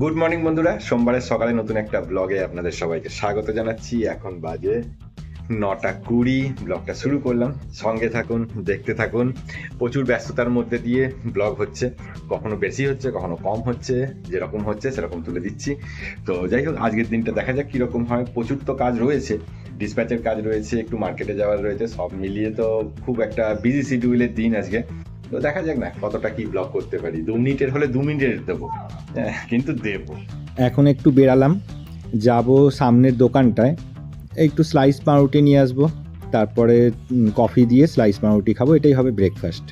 Good morning বন্ধুরা। সোমবারের সকালে নতুন একটা ব্লগে আপনাদের সবাইকে স্বাগত জানাচ্ছি। এখন বাজে নটা কুড়ি। ব্লগটা শুরু করলাম। সঙ্গে থাকুন, দেখতে থাকুন। প্রচুর ব্যস্ততার মধ্যে দিয়ে ব্লগ হচ্ছে। কখনো বেশি হচ্ছে, কখনো কম হচ্ছে। যেরকম হচ্ছে, সেরকম তুলে দিচ্ছি। তো যাই হোক, আজকের দিনটা দেখা যাক কীরকম হয়। প্রচুর তো কাজ রয়েছে। ডিসপ্যাচের কাজ রয়েছে, একটু মার্কেটে যাওয়ার রয়েছে। সব মিলিয়ে তো খুব একটা বিজি শিডিউলের দিন আজকে। তো দেখা যাক না কতটা কি ব্লগ করতে পারি। দু মিনিটের হলে দু মিনিটের দেবো। হ্যাঁ, কিন্তু দেবো। এখন একটু বেরালাম যাব সামনের দোকানটায়। একটু স্লাইস পাউরুটি নিয়ে আসব তারপরে কফি দিয়ে স্লাইস পাউরুটি খাব এটাই হবে ব্রেকফাস্ট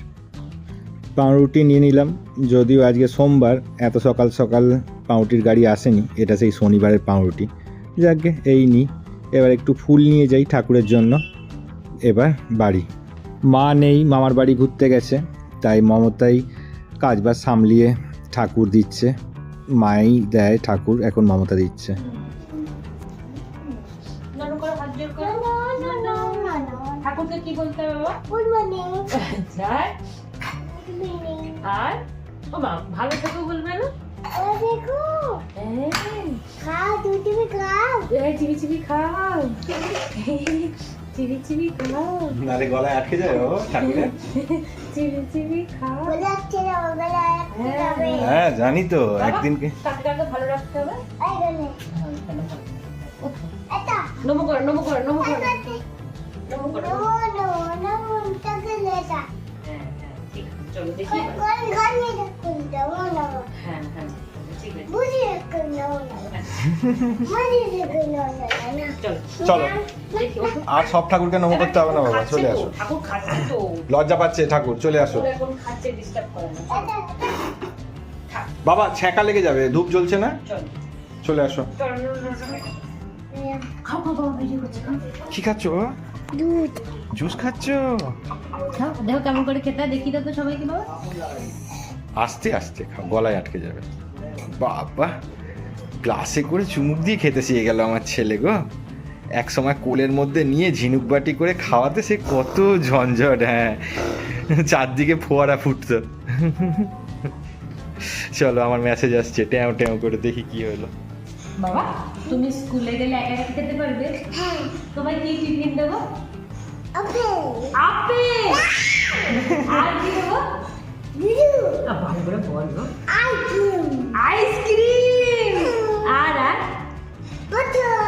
পাউরুটি নিয়ে নিলাম যদিও আজকে সোমবার এত সকাল সকাল পাউরুটির গাড়ি আসেনি এটা সেই শনিবারের পাউরুটি। যাকে এই নি এবার একটু ফুল নিয়ে যাই ঠাকুরের জন্য। এবার বাড়ি। মা নেই মামার বাড়ি ঘুরতে গেছে। তাই মমতাই কাজবাজ সামলিয়ে ঠাকুর দিচ্ছে। মাই দেয় ঠাকুর এখন মমতা দিচ্ছে। ঠাকুরকে কি বলতে হবে বাবা? আচ্ছা আর? ও মা ভালো থেকো বলবে না? চিবি চিবি খাও। চিবি চিবি খাও। নারে গলায় আটকে যায় ও ঠাকুরের। চিবি চিবি খাও। হ্যাঁ। জানি তো একদিনকে কাকাকে ভালো রাখতে হবে। নমো করো নমো করো নমো করো। নমো করো হ্যাঁ হ্যাঁ ঠিক চলো দেখি। হ্যাঁ হ্যাঁ। চলো চলো। আর সব ঠাকুরকে নম করতে হবে না বাবা চলে আসো। ঠাকুর খাচ্ছে তো। লজ্জা পাচ্ছে ঠাকুর চলে আসো। ওরা এখন খাচ্ছে ডিস্টার্ব করে না। চলো, থাক, বাবা ছ্যাঁকা লেগে যাবে ধূপ জ্বলছে না? চলে। আসো। কি খাচ্ছ বাবা? জুস খাচ্ছ? দেখো কেমন করে খেতে দেখি তো সবাইকে বাবা। আস্তে আস্তে খাও গলায় আটকে যাবে। বাবা গ্লাসে করে চুমুক দিয়ে খেতে শিখে গেল আমার ছেলে গো। এক সময় কোলের মধ্যে নিয়ে ঝিনুক বাটি করে খাওয়াতে সে কত ঝঞ্ঝট হ্যাঁ। চারদিকে ফোয়ারা ফুটতো। চলো আমার মেসেজ আসছে ট্যাও ট্যাও করে দেখি কি হলো। বাবা তুমি স্কুলে গেলে একা একা খেতে পারবে? তোমায় কি টিফিন দেবো? আপেল। আপেল? আর কি দেবো? ভালো করে বলো আইসক্রিম আর আর পটল।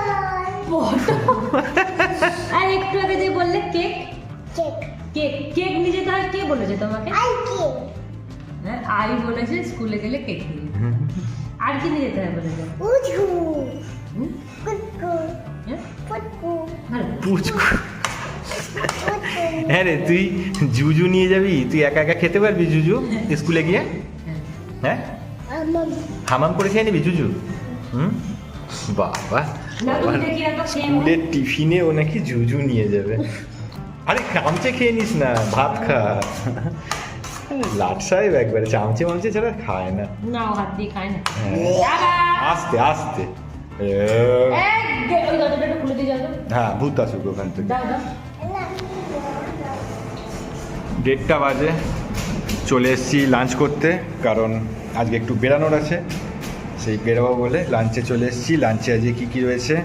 আর একটু আগে যে বললে কেক কেক কেক নিয়ে যেতে হয় কে বলেছে তোমাকে হ্যাঁ আই বলেছে স্কুলে গেলে কেক নিয়ে যেতে হয়। আর কি নিয়ে যেতে হয় বলেছে হুম? হ্যাঁ? ভালো পুচকু হ্যাঁ রে তুই জুজু নিয়ে যাবি? তুই একা একা খেতে পারবি জুজু স্কুলে গিয়ে? হ্যাঁ। হামাম করে খেয়ে নিবি জুজু? হুম? বাবা। স্কুলের টিফিনে ও নাকি জুজু নিয়ে যাবে। আরে চামচে খেয়ে নিস না ভাত খা। লাট সাহেব একবারে চামচে মামচে ছাড়া খায় না। না হাত দিয়ে খায় না। হ্যাঁ। আস্তে আস্তে। হ্যাঁ ভূত আসুক ওখান থেকে। দেড়টা বাজে। চলে এসেছি লাঞ্চ করতে, কারণ আজকে একটু বেরানোর আছে। সেই বেরোবো বলে লাঞ্চে চলে এসেছি। লাঞ্চে আজকে কী কী রয়েছে?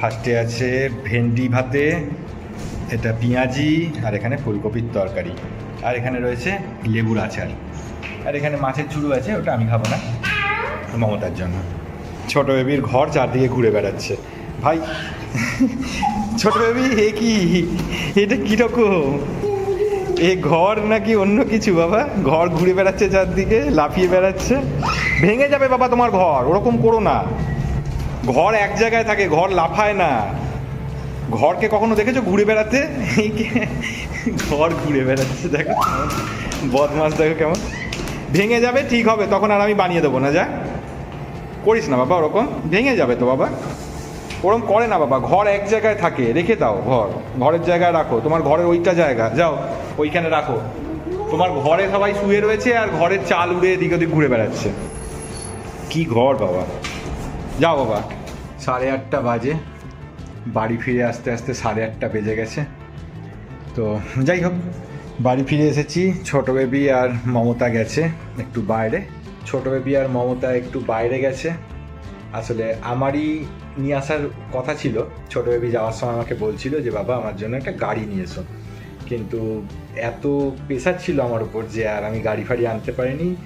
ফার্স্টে আছে ভেন্ডি ভাতে, এটা পেঁয়াজি, আর এখানে ফুলকপির তরকারি। আর এখানে রয়েছে লেবুর আচার। আর এখানে মাছের ঝুড়ো আছে, ওটা আমি খাব না। মমতার জন্য। ছোট বেবির ঘর চারদিকে ঘুরে বেড়াচ্ছে। ভাই, ছোট বেবি, এ কি? এটা কীরকম? এ ঘর নাকি অন্য কিছু, বাবা? ঘর ঘুরে বেড়াচ্ছে চারদিকে, লাফিয়ে বেড়াচ্ছে। ভেঙে যাবে বাবা তোমার ঘর, ওরকম করো না। ঘর এক জায়গায় থাকে, ঘর লাফায় না। ঘরকে কখনো দেখেছ ঘুরে বেড়াতে? ঘর ঘুরে বেড়াচ্ছে, দেখো বদমাস দেখো কেমন। ভেঙে যাবে, ঠিক হবে, তখন আর আমি বানিয়ে দেবো না, যা। করিস না বাবা ওরকম, ভেঙে যাবে তো বাবা। ওরকম করে না বাবা, ঘর এক জায়গায় থাকে, রেখে দাও ঘর। ঘরের জায়গায় রাখো, তোমার ঘরের ওইটা জায়গা, যাও। ওইখানে রাখো। তোমার ঘরে সবাই শুয়ে রয়েছে আর ঘরের চাল উড়ে এদিক ওদিক ঘুরে বেড়াচ্ছে। কি ঘর বাবা। যাও বাবা। সাড়ে আটটা বাজে। বাড়ি ফিরে আসতে আসতে সাড়ে আটটা বেজে গেছে। তো যাই হোক, বাড়ি ফিরে এসেছি। ছোট বেবি আর মমতা গেছে একটু বাইরে। ছোট বেবি আর মমতা একটু বাইরে গেছে। আসলে আমারই নিয়ে আসার কথা ছিল। ছোট বেবি যাওয়ার সময় আমাকে বলছিল যে, বাবা, আমার জন্য একটা গাড়ি নিয়ে এসো। কিন্তু এত প্রেশার ছিল আমার উপর যে আর আমি গাড়ি ফাড়ি আনতে পারিনি।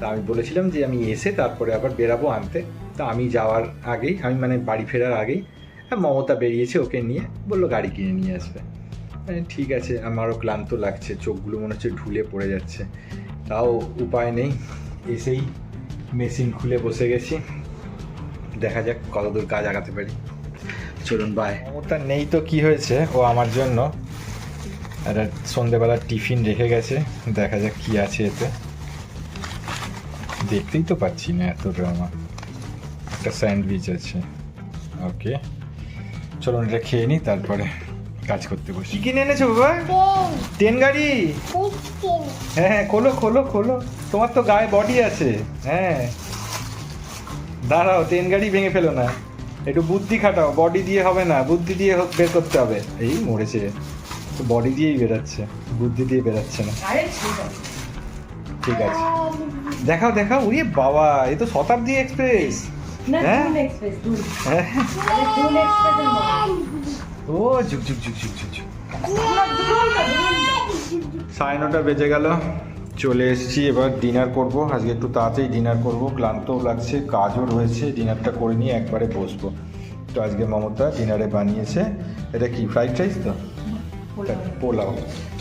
তা আমি বলেছিলাম যে আমি এসে তারপরে আবার বেরাবো আনতে। তা আমি যাওয়ার আগেই আমি মানে বাড়ি ফেরার আগেই হ্যাঁ, মমতা বেরিয়েছে ওকে নিয়ে বলল গাড়ি কিনে নিয়ে আসবে। আমি, ঠিক আছে আমারও ক্লান্ত লাগছে চোখগুলো মনে হচ্ছে ঢুলে পড়ে যাচ্ছে। তাও উপায় নেই এসেই মেশিন খুলে বসে গেছি। দেখা যাক কতদূর কাজ আগাতে পারি। চলুন বাই মমতা নেই তো কি হয়েছে? ও আমার জন্য। একটা সন্ধেবেলার টিফিন রেখে গেছে। দেখা যাক কি আছে এতে। দেখতেই তো পাচ্ছি না এত ড্রামা একটা স্যান্ডউইচ আছে। ওকে চলুন এটা খেয়ে নিই তারপরে কাজ করতে বসি। কি কিনে এনেছো বাবা? ট্রেন গাড়ি? হ্যাঁ হ্যাঁ খোলো খোলো খোলো। তোমার তো গায়ে বডি আছে। হ্যাঁ। দাঁড়াও ট্রেন গাড়ি ভেঙে ফেলো না। একটু বুদ্ধি খাটাও। বডি দিয়ে হবে না। বুদ্ধি দিয়ে বের করতে হবে। এই মরেছে। বডি দিয়েই বেরাচ্ছে বুদ্ধি দিয়ে বেরাচ্ছে না। ঠিক আছে। দেখাও দেখাও। উড়ে বাবা এ তো শতাব্দী এক্সপ্রেস। হ্যাঁ? হ্যাঁ। ও ঝুক ঝুক ঝুক ঝুক ঝুক ঝুক। সাড়ে নটা বেজে গেল। চলে এসেছি এবার ডিনার করব। আজকে একটু তাড়াতাড়ি ডিনার করব। ক্লান্তও লাগছে কাজও রয়েছে। ডিনারটা করে নিয়ে একবারে বসবো। তো আজকে মমতা ডিনারে বানিয়েছে। এটা কি ফ্রাইড রাইস তো? পোলাও।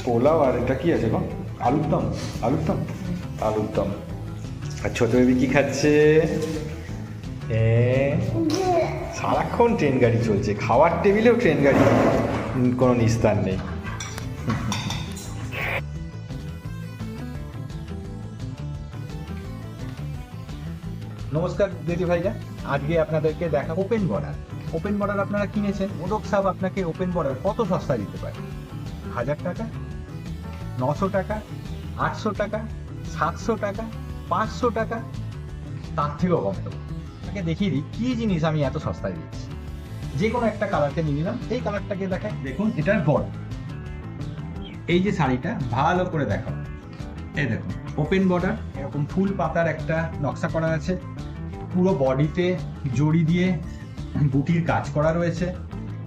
পোলাও। আর এটা কি আছে গো? আলুর দম। আলুর দম? আলুর দম। আর ছোট বেবি কি খাচ্ছে? সারাক্ষণ ট্রেন গাড়ি চলছে। খাওয়ার টেবিলেও ট্রেন গাড়ি কোনো নিস্তার নেই। নমস্কার দিদি ভাইরা। আজকে আপনাদেরকে দেখা ওপেন বর্ডার ওপেন বর্ডার আপনারা কিনেছেন। মোদক সাহেব আপনাকে ওপেন বর্ডার কত সস্তা দিতে পারে? হাজার টাকা, নশো টাকা, আটশো টাকা, সাতশো টাকা, পাঁচশো টাকা, তার থেকেও কম দেবো আপনাকে দেখিয়ে দিই, কী জিনিস আমি এত সস্তায় দিচ্ছি? যে কোনো একটা কালারকে নিয়ে নিলাম, এই কালারটাকে দেখাই। দেখুন, এটার বড়। এই যে শাড়িটা, ভালো করে দেখাও। এই দেখুন ওপেন বর্ডার এরকম ফুল পাতার একটা নকশা করা আছে। পুরো বডিতে জড়ি দিয়ে বুটির কাজ করা রয়েছে।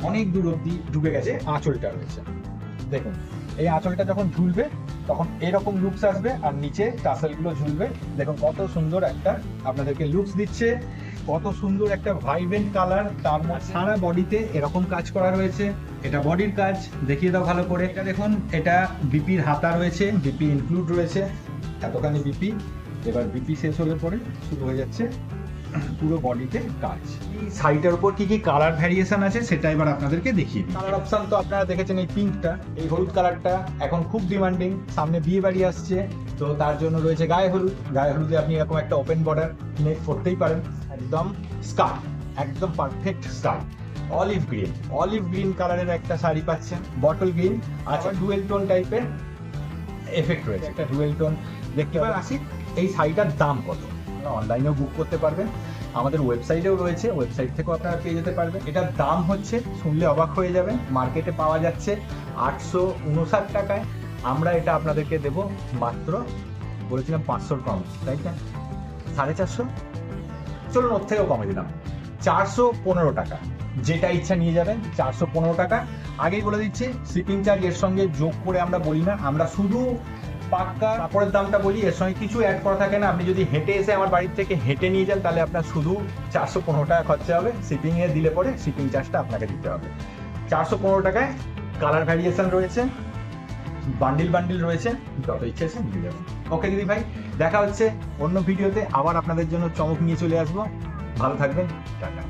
অনেক দূর অব্দি ঢুকে গেছে, আঁচলটা রয়েছে। দেখুন, এই আঁচলটা যখন ঝুলবে, তখন এরকম লুকস আসবে আর নিচে টাসেলগুলো ঝুলবে। দেখুন, কত সুন্দর একটা আপনাদেরকে লুকস দিচ্ছে, কত সুন্দর একটা ভাইব্রেন্ট কালার তার সারা বডিতে এরকম কাজ করা রয়েছে। এটা বডির কাজ, দেখিয়ে দাও ভালো করে। এটা দেখুন, এটা বিপির হাতা রয়েছে বিপি ইনক্লুড রয়েছে। এতখানি বিপি এবার বিপি শেষ হলে পরে শুরু হয়ে যাচ্ছে। পুরো বডিতে কাজ। এই শাড়িটার উপর কি কি কালার ভ্যারিয়েশন আছে সেটা এবার আপনাদেরকে দেখিয়ে দিই। কালার অপশন তো আপনারা দেখেছেন এই পিঙ্কটা এই হলুদ কালারটা এখন খুব ডিমান্ডিং সামনে বিয়ে বাড়ি আসছে তো তার জন্য রয়েছে গায়ে হলুদ। গায়ে হলুদে আপনি এরকম একটা ওপেন বর্ডার কিনে করতেই পারেন একদম স্কার্ট একদম perfect skirt olive green olive green কালারের একটা শাড়ি পাচ্ছেন বটল গ্রিন আচ্ছা ডুয়েল টোন টাইপের এফেক্ট রয়েছে। একটা ডুয়েল টোন দেখতে এবার আসি এই শাড়িটার দাম কত? আপনারা অনলাইনেও বুক করতে পারবেন। আমাদের ওয়েবসাইটেও রয়েছে ওয়েবসাইট থেকেও আপনারা পেয়ে যেতে পারবেন। এটার দাম হচ্ছে, শুনলে অবাক হয়ে যাবেন মার্কেটে পাওয়া যাচ্ছে আটশো উনষাট টাকায়। আমরা এটা আপনাদেরকে দেব মাত্র, বলেছিলাম পাঁচশোর কম, তাই না? সাড়ে চারশো? চলুন ওর থেকেও কমে দিলাম। চারশো পনেরো টাকা, যেটা ইচ্ছা নিয়ে যাবেন, চারশো পনেরো টাকা। আগেই বলে দিচ্ছি শিপিং চার্জ এর সঙ্গে যোগ করে আমরা বলি না, আমরা শুধু পাক্কা কাপড়ের দামটা বলি, এর সঙ্গে কিছু অ্যাড করা থাকে না। আপনি যদি হেঁটে এসে আমার বাড়ির থেকে হেঁটে নিয়ে যান, তাহলে আপনার শুধু চারশো পনেরো টাকা খরচা হবে। শিপিং এ দিলে পরে শিপিং চার্জটা আপনাকে দিতে হবে। চারশো পনেরো টাকায় কালার ভ্যারিয়েশন রয়েছে বান্ডিল বান্ডিল রয়েছে, যত ইচ্ছে এসে নিয়ে যাবেন। ওকে দিদি ভাই, দেখা হচ্ছে অন্য ভিডিওতে আবার আপনাদের জন্য চমক নিয়ে চলে আসব। ভালো থাকবেন, টাটা।